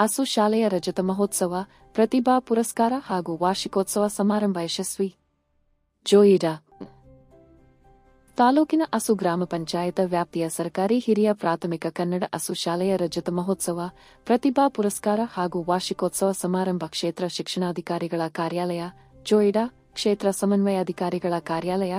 ಅಸು ಶಾಲೆಯ ರಜತ ಮಹೋತ್ಸವ, ಪ್ರತಿಭಾ ಪುರಸ್ಕಾರ ಹಾಗೂ ವಾರ್ಷಿಕೋತ್ಸವ ಸಮಾರಂಭ ಯಶಸ್ವಿ. ಜೋಯಿಡಾ. ತಾಲೂಕಿನ ಅಸು ಗ್ರಾಮ ಪಂಚಾಯತ ವ್ಯಾಪ್ತಿಯ ಸರ್ಕಾರಿ ಹಿರಿಯ ಪ್ರಾಥಮಿಕ ಕನ್ನಡ ಅಸು ಶಾಲೆಯ ರಜತ ಮಹೋತ್ಸವ, ಪ್ರತಿಭಾ ಪುರಸ್ಕಾರ ಹಾಗೂ ವಾರ್ಷಿಕೋತ್ಸವ ಸಮಾರಂಭ ಕ್ಷೇತ್ರ ಶಿಕ್ಷಣಾಧಿಕಾರಿಗಳ ಕಾರ್ಯಾಲಯ, ಜೋಯಿಡಾ ಕ್ಷೇತ್ರ ಸಮನ್ವಯಾಧಿಕಾರಿಗಳ ಕಾರ್ಯಾಲಯ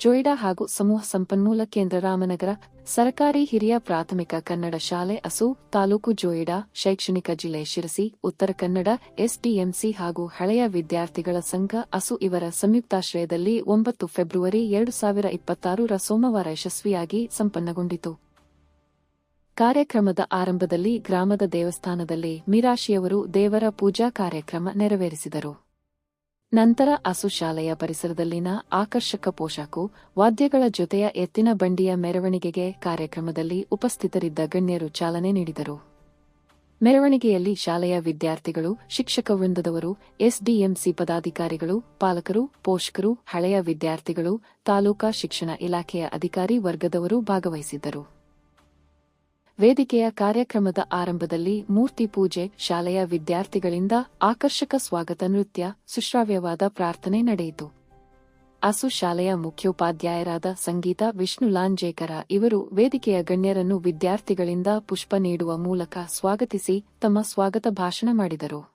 ಜೋಯಿಡಾ ಹಾಗೂ ಸಮೂಹ ಸಂಪನ್ಮೂಲ ಕೇಂದ್ರ ರಾಮನಗರ, ಸರ್ಕಾರಿ ಹಿರಿಯ ಪ್ರಾಥಮಿಕ ಕನ್ನಡ ಶಾಲೆ ಅಸು, ತಾಲೂಕು ಜೋಯಿಡಾ ಶೈಕ್ಷಣಿಕ ಜಿಲ್ಲೆ ಶಿರಸಿ, ಉತ್ತರ ಕನ್ನಡ, ಎಸ್ಡಿಎಂಸಿ ಹಾಗೂ ಹಳೆಯ ವಿದ್ಯಾರ್ಥಿಗಳ ಸಂಘ ಅಸು ಇವರ ಸಂಯುಕ್ತಾಶ್ರಯದಲ್ಲಿ ಒಂಬತ್ತು ಫೆಬ್ರವರಿ ಎರಡು ಸಾವಿರ ಇಪ್ಪತ್ತಾರರ ಸೋಮವಾರ ಯಶಸ್ವಿಯಾಗಿ ಸಂಪನ್ನಗೊಂಡಿತು. ಕಾರ್ಯಕ್ರಮದ ಆರಂಭದಲ್ಲಿ ಗ್ರಾಮದ ದೇವಸ್ಥಾನದಲ್ಲಿ ಮಿರಾಶಿಯವರು ದೇವರ ಪೂಜಾ ಕಾರ್ಯಕ್ರಮ ನೆರವೇರಿಸಿದರು. ನಂತರ ಅಸು ಶಾಲೆಯ ಪರಿಸರದಲ್ಲಿನ ಆಕರ್ಷಕ ಪೋಷಾಕು ವಾದ್ಯಗಳ ಜೊತೆಯ ಎತ್ತಿನ ಬಂಡಿಯ ಮೆರವಣಿಗೆಗೆ ಕಾರ್ಯಕ್ರಮದಲ್ಲಿ ಉಪಸ್ಥಿತರಿದ್ದ ಗಣ್ಯರು ಚಾಲನೆ ನೀಡಿದರು. ಮೆರವಣಿಗೆಯಲ್ಲಿ ಶಾಲೆಯ ವಿದ್ಯಾರ್ಥಿಗಳು, ಶಿಕ್ಷಕ ವೃಂದದವರು, ಎಸ್ಡಿಎಂಸಿ ಪದಾಧಿಕಾರಿಗಳು, ಪಾಲಕರು, ಪೋಷಕರು, ಹಳೆಯ ವಿದ್ಯಾರ್ಥಿಗಳು, ತಾಲೂಕಾ ಶಿಕ್ಷಣ ಇಲಾಖೆಯ ಅಧಿಕಾರಿ ವರ್ಗದವರು ಭಾಗವಹಿಸಿದ್ದರು. ವೇದಿಕೆಯ ಕಾರ್ಯಕ್ರಮದ ಆರಂಭದಲ್ಲಿ ಮೂರ್ತಿ ಪೂಜೆ, ಶಾಲೆಯ ವಿದ್ಯಾರ್ಥಿಗಳಿಂದ ಆಕರ್ಷಕ ಸ್ವಾಗತ ನೃತ್ಯ, ಸುಶ್ರಾವ್ಯವಾದ ಪ್ರಾರ್ಥನೆ ನಡೆಯಿತು. ಅಸು ಶಾಲೆಯ ಮುಖ್ಯೋಪಾಧ್ಯಾಯರಾದ ಸಂಗೀತ ವಿಷ್ಣು ಲಾಂಜೇಕರ ಇವರು ವೇದಿಕೆಯ ಗಣ್ಯರನ್ನು ವಿದ್ಯಾರ್ಥಿಗಳಿಂದ ಪುಷ್ಪ ನೀಡುವ ಮೂಲಕ ಸ್ವಾಗತಿಸಿ ತಮ್ಮ ಸ್ವಾಗತ ಭಾಷಣ ಮಾಡಿದರು.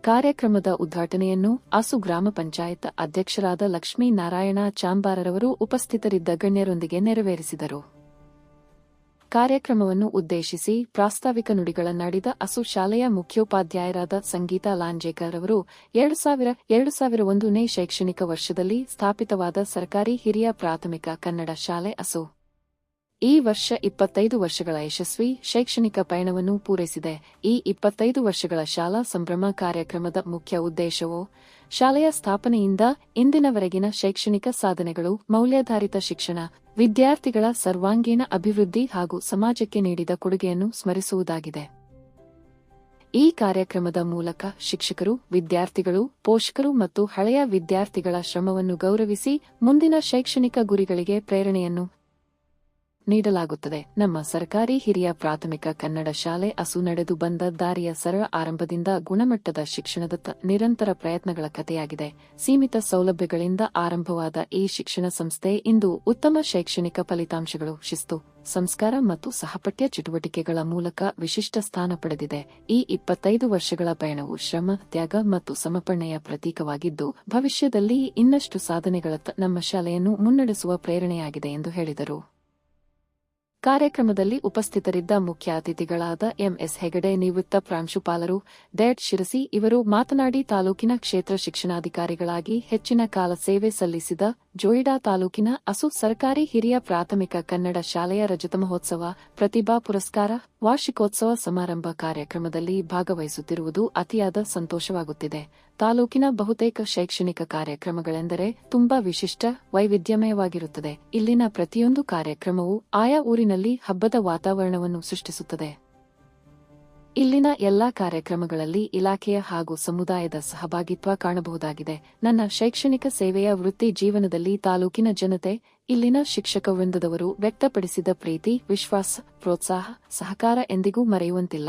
ಕಾರ್ಯಕ್ರಮದ ಉದ್ಘಾಟನೆಯನ್ನು ಅಸು ಗ್ರಾಮ ಪಂಚಾಯತ್ ಅಧ್ಯಕ್ಷರಾದ ಲಕ್ಷ್ಮೀನಾರಾಯಣ ಚಾಂಬಾರರವರು ಉಪಸ್ಥಿತರಿದ್ದ ಗಣ್ಯರೊಂದಿಗೆ ನೆರವೇರಿಸಿದರು. ಕಾರ್ಯಕ್ರಮವನ್ನು ಉದ್ದೇಶಿಸಿ ಪ್ರಾಸ್ತಾವಿಕ ನುಡಿಗಳನ್ನಾಡಿದ ಅಸು ಶಾಲೆಯ ಮುಖ್ಯೋಪಾಧ್ಯಾಯರಾದ ಸಂಗೀತಾ ಲಾಂಜೇಕರ್ ಅವರು ಎರಡು ಸಾವಿರ ಎರಡು ಸಾವಿರ ಒಂದನೇ ಶೈಕ್ಷಣಿಕ ವರ್ಷದಲ್ಲಿ ಸ್ಥಾಪಿತವಾದ ಸರ್ಕಾರಿ ಹಿರಿಯ ಪ್ರಾಥಮಿಕ ಕನ್ನಡ ಶಾಲೆ ಅಸು. ಈ ವರ್ಷ ಇಪ್ಪತ್ತೈದು ವರ್ಷಗಳ ಯಶಸ್ವಿ ಶೈಕ್ಷಣಿಕ ಪಯಣವನ್ನು ಪೂರೈಸಿದೆ. ಈ ಇಪ್ಪತ್ತೈದು ವರ್ಷಗಳ ಶಾಲಾ ಸಂಭ್ರಮ ಕಾರ್ಯಕ್ರಮದ ಮುಖ್ಯ ಉದ್ದೇಶವು ಶಾಲೆಯ ಸ್ಥಾಪನೆಯಿಂದ ಇಂದಿನವರೆಗಿನ ಶೈಕ್ಷಣಿಕ ಸಾಧನೆಗಳು, ಮೌಲ್ಯಾಧಾರಿತ ಶಿಕ್ಷಣ, ವಿದ್ಯಾರ್ಥಿಗಳ ಸರ್ವಾಂಗೀಣ ಅಭಿವೃದ್ಧಿ ಹಾಗೂ ಸಮಾಜಕ್ಕೆ ನೀಡಿದ ಕೊಡುಗೆಯನ್ನು ಸ್ಮರಿಸುವುದಾಗಿದೆ. ಈ ಕಾರ್ಯಕ್ರಮದ ಮೂಲಕ ಶಿಕ್ಷಕರು, ವಿದ್ಯಾರ್ಥಿಗಳು, ಪೋಷಕರು ಮತ್ತು ಹಳೆಯ ವಿದ್ಯಾರ್ಥಿಗಳ ಶ್ರಮವನ್ನು ಗೌರವಿಸಿ ಮುಂದಿನ ಶೈಕ್ಷಣಿಕ ಗುರಿಗಳಿಗೆ ಪ್ರೇರಣೆಯನ್ನು ನೀಡಲಾಗುತ್ತದೆ. ನಮ್ಮ ಸರ್ಕಾರಿ ಹಿರಿಯ ಪ್ರಾಥಮಿಕ ಕನ್ನಡ ಶಾಲೆ ಅಸು ನಡೆದು ಬಂದ ದಾರಿಯ ಸರಳ ಆರಂಭದಿಂದ ಗುಣಮಟ್ಟದ ಶಿಕ್ಷಣದತ್ತ ನಿರಂತರ ಪ್ರಯತ್ನಗಳ ಕಥೆಯಾಗಿದೆ. ಸೀಮಿತ ಸೌಲಭ್ಯಗಳಿಂದ ಆರಂಭವಾದ ಈ ಶಿಕ್ಷಣ ಸಂಸ್ಥೆ ಇಂದು ಉತ್ತಮ ಶೈಕ್ಷಣಿಕ ಫಲಿತಾಂಶಗಳು, ಶಿಸ್ತು, ಸಂಸ್ಕಾರ ಮತ್ತು ಸಹಪಠ್ಯ ಚಟುವಟಿಕೆಗಳ ಮೂಲಕ ವಿಶಿಷ್ಟ ಸ್ಥಾನ ಪಡೆದಿದೆ. ಈ ಇಪ್ಪತ್ತೈದು ವರ್ಷಗಳ ಪಯಣವು ಶ್ರಮ, ತ್ಯಾಗ ಮತ್ತು ಸಮರ್ಪಣೆಯ ಪ್ರತೀಕವಾಗಿದ್ದು, ಭವಿಷ್ಯದಲ್ಲಿ ಇನ್ನಷ್ಟು ಸಾಧನೆಗಳತ್ತ ನಮ್ಮ ಶಾಲೆಯನ್ನು ಮುನ್ನಡೆಸುವ ಪ್ರೇರಣೆಯಾಗಿದೆ ಎಂದು ಹೇಳಿದರು. ಕಾರ್ಯಕ್ರಮದಲ್ಲಿ ಉಪಸ್ಥಿತರಿದ್ದ ಮುಖ್ಯ ಅತಿಥಿಗಳಾದ ಎಂಎಸ್ ಹೆಗಡೆ ನಿವೃತ್ತ ಪ್ರಾಂಶುಪಾಲರು, ಡೆಡ್ ಶಿರಸಿ ಇವರು ಮಾತನಾಡಿ ತಾಲೂಕಿನ ಕ್ಷೇತ್ರ ಶಿಕ್ಷಣಾಧಿಕಾರಿಗಳಾಗಿ ಹೆಚ್ಚಿನ ಕಾಲ ಸೇವೆ ಸಲ್ಲಿಸಿದ ಜೋಯಿಡಾ ತಾಲೂಕಿನ ಅಸು ಸರ್ಕಾರಿ ಹಿರಿಯ ಪ್ರಾಥಮಿಕ ಕನ್ನಡ ಶಾಲೆಯ ರಜತ ಮಹೋತ್ಸವ ಪ್ರತಿಭಾ ಪುರಸ್ಕಾರ ವಾರ್ಷಿಕೋತ್ಸವ ಸಮಾರಂಭ ಕಾರ್ಯಕ್ರಮದಲ್ಲಿ ಭಾಗವಹಿಸುತ್ತಿರುವುದು ಅತಿಯಾದ ಸಂತೋಷವಾಗುತ್ತಿದೆ. ತಾಲೂಕಿನ ಬಹುತೇಕ ಶೈಕ್ಷಣಿಕ ಕಾರ್ಯಕ್ರಮಗಳೆಂದರೆ ತುಂಬಾ ವಿಶಿಷ್ಟ, ವೈವಿಧ್ಯಮಯವಾಗಿರುತ್ತದೆ. ಇಲ್ಲಿನ ಪ್ರತಿಯೊಂದು ಕಾರ್ಯಕ್ರಮವು ಆಯಾ ಊರಿನಲ್ಲಿ ಹಬ್ಬದ ವಾತಾವರಣವನ್ನು ಸೃಷ್ಟಿಸುತ್ತದೆ. ಇಲ್ಲಿನ ಎಲ್ಲಾ ಕಾರ್ಯಕ್ರಮಗಳಲ್ಲಿ ಇಲಾಖೆಯ ಹಾಗೂ ಸಮುದಾಯದ ಸಹಭಾಗಿತ್ವ ಕಾಣಬಹುದಾಗಿದೆ. ನನ್ನ ಶೈಕ್ಷಣಿಕ ಸೇವೆಯ ವೃತ್ತಿ ಜೀವನದಲ್ಲಿ ತಾಲೂಕಿನ ಜನತೆ, ಇಲ್ಲಿನ ಶಿಕ್ಷಕ ವೃಂದದವರು ವ್ಯಕ್ತಪಡಿಸಿದ ಪ್ರೀತಿ, ವಿಶ್ವಾಸ, ಪ್ರೋತ್ಸಾಹ, ಸಹಕಾರ ಎಂದಿಗೂ ಮರೆಯುವಂತಿಲ್ಲ.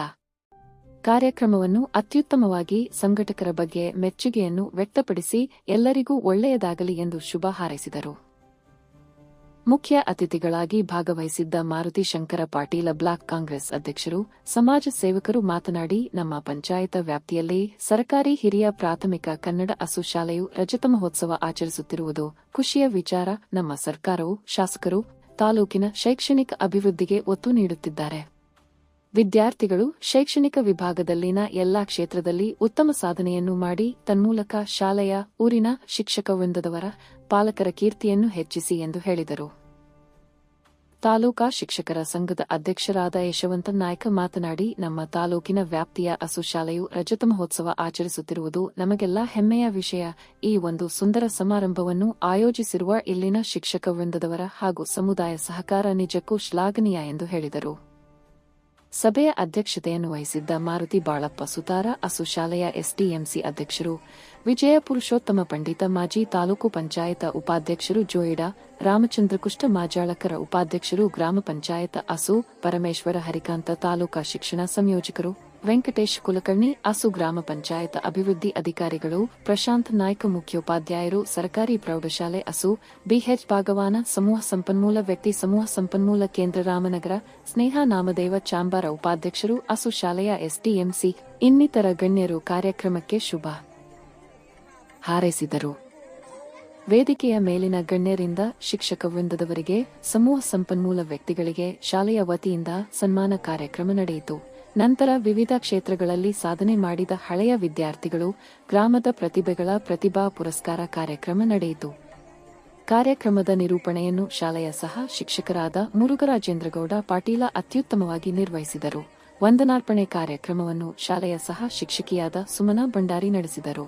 ಕಾರ್ಯಕ್ರಮವನ್ನು ಅತ್ಯುತ್ತಮವಾಗಿ ಸಂಘಟಕರ ಬಗ್ಗೆ ಮೆಚ್ಚುಗೆಯನ್ನು ವ್ಯಕ್ತಪಡಿಸಿ ಎಲ್ಲರಿಗೂ ಒಳ್ಳೆಯದಾಗಲಿ ಎಂದು ಶುಭ ಹಾರೈಸಿದರು. ಮುಖ್ಯ ಅತಿಥಿಗಳಾಗಿ ಭಾಗವಹಿಸಿದ್ದ ಮಾರುತಿ ಶಂಕರ ಪಾಟೀಲ ಬ್ಲಾಕ್ ಕಾಂಗ್ರೆಸ್ ಅಧ್ಯಕ್ಷರು, ಸಮಾಜ ಸೇವಕರು ಮಾತನಾಡಿ, ನಮ್ಮ ಪಂಚಾಯತ ವ್ಯಾಪ್ತಿಯಲ್ಲಿ ಸರ್ಕಾರಿ ಹಿರಿಯ ಪ್ರಾಥಮಿಕ ಕನ್ನಡ ಅಸು ಶಾಲೆಯು ರಜತ ಮಹೋತ್ಸವ ಆಚರಿಸುತ್ತಿರುವುದು ಖುಷಿಯ ವಿಚಾರ. ನಮ್ಮ ಸರ್ಕಾರವು ಶಾಸಕರು ತಾಲೂಕಿನ ಶೈಕ್ಷಣಿಕ ಅಭಿವೃದ್ಧಿಗೆ ಒತ್ತು ನೀಡುತ್ತಿದ್ದಾರೆ. ವಿದ್ಯಾರ್ಥಿಗಳು ಶೈಕ್ಷಣಿಕ ವಿಭಾಗದಲ್ಲಿನ ಎಲ್ಲಾ ಕ್ಷೇತ್ರದಲ್ಲಿ ಉತ್ತಮ ಸಾಧನೆಯನ್ನು ಮಾಡಿ ತನ್ಮೂಲಕ ಶಾಲೆಯ ಊರಿನ ಶಿಕ್ಷಕ ವೃಂದದವರ ಪಾಲಕರ ಕೀರ್ತಿಯನ್ನು ಹೆಚ್ಚಿಸಿ ಎಂದು ಹೇಳಿದರು. ತಾಲೂಕಾ ಶಿಕ್ಷಕರ ಸಂಘದ ಅಧ್ಯಕ್ಷರಾದ ಯಶವಂತ ನಾಯ್ಕ ಮಾತನಾಡಿ, ನಮ್ಮ ತಾಲೂಕಿನ ವ್ಯಾಪ್ತಿಯ ಅಸು ಶಾಲೆಯು ರಜತ ಮಹೋತ್ಸವ ಆಚರಿಸುತ್ತಿರುವುದು ನಮಗೆಲ್ಲ ಹೆಮ್ಮೆಯ ವಿಷಯ. ಈ ಒಂದು ಸುಂದರ ಸಮಾರಂಭವನ್ನು ಆಯೋಜಿಸಿರುವ ಇಲ್ಲಿನ ಶಿಕ್ಷಕ ವೃಂದದವರ ಹಾಗೂ ಸಮುದಾಯ ಸಹಕಾರ ನಿಜಕ್ಕೂ ಶ್ಲಾಘನೀಯ ಎಂದು ಹೇಳಿದರು. ಸಭೆಯ ಅಧ್ಯಕ್ಷತೆಯನ್ನು ವಹಿಸಿದ್ದ ಮಾರುತಿ ಬಾಳಪ್ಪ ಸುತಾರ, ಅಸು ಶಾಲೆಯ ಎಸ್ಡಿಎಂಸಿ ಅಧ್ಯಕ್ಷರು, ವಿಜಯ ಪುರುಷೋತ್ತಮ ಪಂಡಿತ ಮಾಜಿ ತಾಲೂಕು ಪಂಚಾಯತ ಉಪಾಧ್ಯಕ್ಷರು ಜೋಯಿಡಾ, ರಾಮಚಂದ್ರಕುಷ್ಟ ಮಾಜಾಳಕರ ಉಪಾಧ್ಯಕ್ಷರು ಗ್ರಾಮ ಪಂಚಾಯತ ಅಸು, ಪರಮೇಶ್ವರ ಹರಿಕಾಂತ ತಾಲೂಕಾ ಶಿಕ್ಷಣ ಸಂಯೋಜಕರು. ವೆಂಕಟೇಶ್ ಕುಲಕರ್ಣಿ, ಅಸು ಗ್ರಾಮ ಪಂಚಾಯತ್ ಅಭಿವೃದ್ಧಿ ಅಧಿಕಾರಿಗಳು, ಪ್ರಶಾಂತ್ ನಾಯ್ಕ ಮುಖ್ಯೋಪಾಧ್ಯಾಯರು, ಸರ್ಕಾರಿ ಪ್ರೌಢಶಾಲೆ ಅಸು, ಬಿಎಚ್ ಭಾಗವಾನ ಸಮೂಹ ಸಂಪನ್ಮೂಲ ವ್ಯಕ್ತಿ ಸಮೂಹ ಸಂಪನ್ಮೂಲ ಕೇಂದ್ರ ರಾಮನಗರ, ಸ್ನೇಹ ನಾಮದೇವ ಚಾಂಬಾರ ಉಪಾಧ್ಯಕ್ಷರು, ಅಸು ಶಾಲೆಯ ಎಸ್ಡಿಎಂಸಿ, ಇನ್ನಿತರ ಗಣ್ಯರು ಕಾರ್ಯಕ್ರಮಕ್ಕೆ ಶುಭ ಹಾರೈಸಿದರು. ವೇದಿಕೆಯ ಮೇಲಿನ ಗಣ್ಯರಿಂದ ಶಿಕ್ಷಕ ವೃಂದದವರಿಗೆ, ಸಮೂಹ ಸಂಪನ್ಮೂಲ ವ್ಯಕ್ತಿಗಳಿಗೆ ಶಾಲೆಯ ವತಿಯಿಂದ ಸನ್ಮಾನ ಕಾರ್ಯಕ್ರಮ ನಡೆಯಿತು. ನಂತರ ವಿವಿಧ ಕ್ಷೇತ್ರಗಳಲ್ಲಿ ಸಾಧನೆ ಮಾಡಿದ ಹಳೆಯ ವಿದ್ಯಾರ್ಥಿಗಳು ಗ್ರಾಮದ ಪ್ರತಿಭೆಗಳ ಪ್ರತಿಭಾ ಪುರಸ್ಕಾರ ಕಾರ್ಯಕ್ರಮ ನಡೆಯಿತು. ಕಾರ್ಯಕ್ರಮದ ನಿರೂಪಣೆಯನ್ನು ಶಾಲೆಯ ಸಹ ಶಿಕ್ಷಕರಾದ ಮುರುಘರಾಜೇಂದ್ರಗೌಡ ಪಾಟೀಲ ಅತ್ಯುತ್ತಮವಾಗಿ ನಿರ್ವಹಿಸಿದರು. ವಂದನಾರ್ಪಣೆ ಕಾರ್ಯಕ್ರಮವನ್ನು ಶಾಲೆಯ ಸಹ ಶಿಕ್ಷಕಿಯಾದ ಸುಮನಾ ಭಂಡಾರಿ ನಡೆಸಿದರು.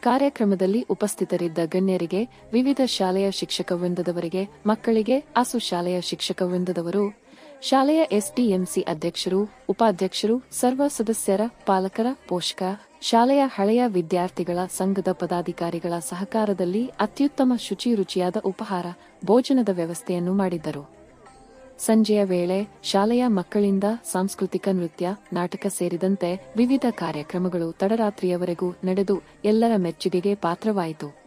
ಕಾರ್ಯಕ್ರಮದಲ್ಲಿ ಉಪಸ್ಥಿತರಿದ್ದ ಗಣ್ಯರಿಗೆ ವಿವಿಧ ಶಾಲೆಯ ಶಿಕ್ಷಕ ವೃಂದದವರಿಗೆ, ಮಕ್ಕಳಿಗೆ, ಅಸು ಶಾಲೆಯ ಶಿಕ್ಷಕ ವೃಂದದವರು ಶಾಲೆಯ ಎಸ್ಡಿಎಂಸಿ ಅಧ್ಯಕ್ಷರು, ಉಪಾಧ್ಯಕ್ಷರು, ಸರ್ವ ಸದಸ್ಯರ, ಪಾಲಕರ, ಪೋಷಕ, ಶಾಲೆಯ ಹಳೆಯ ವಿದ್ಯಾರ್ಥಿಗಳ ಸಂಘದ ಪದಾಧಿಕಾರಿಗಳ ಸಹಕಾರದಲ್ಲಿ ಅತ್ಯುತ್ತಮ ಶುಚಿ ರುಚಿಯಾದ ಉಪಹಾರ, ಭೋಜನದ ವ್ಯವಸ್ಥೆಯನ್ನು ಮಾಡಿದ್ದರು. ಸಂಜೆಯ ವೇಳೆ ಶಾಲೆಯ ಮಕ್ಕಳಿಂದ ಸಾಂಸ್ಕೃತಿಕ ನೃತ್ಯ, ನಾಟಕ ಸೇರಿದಂತೆ ವಿವಿಧ ಕಾರ್ಯಕ್ರಮಗಳು ತಡರಾತ್ರಿಯವರೆಗೂ ನಡೆದು ಎಲ್ಲರ ಮೆಚ್ಚುಗೆಗೆ ಪಾತ್ರವಾಯಿತು.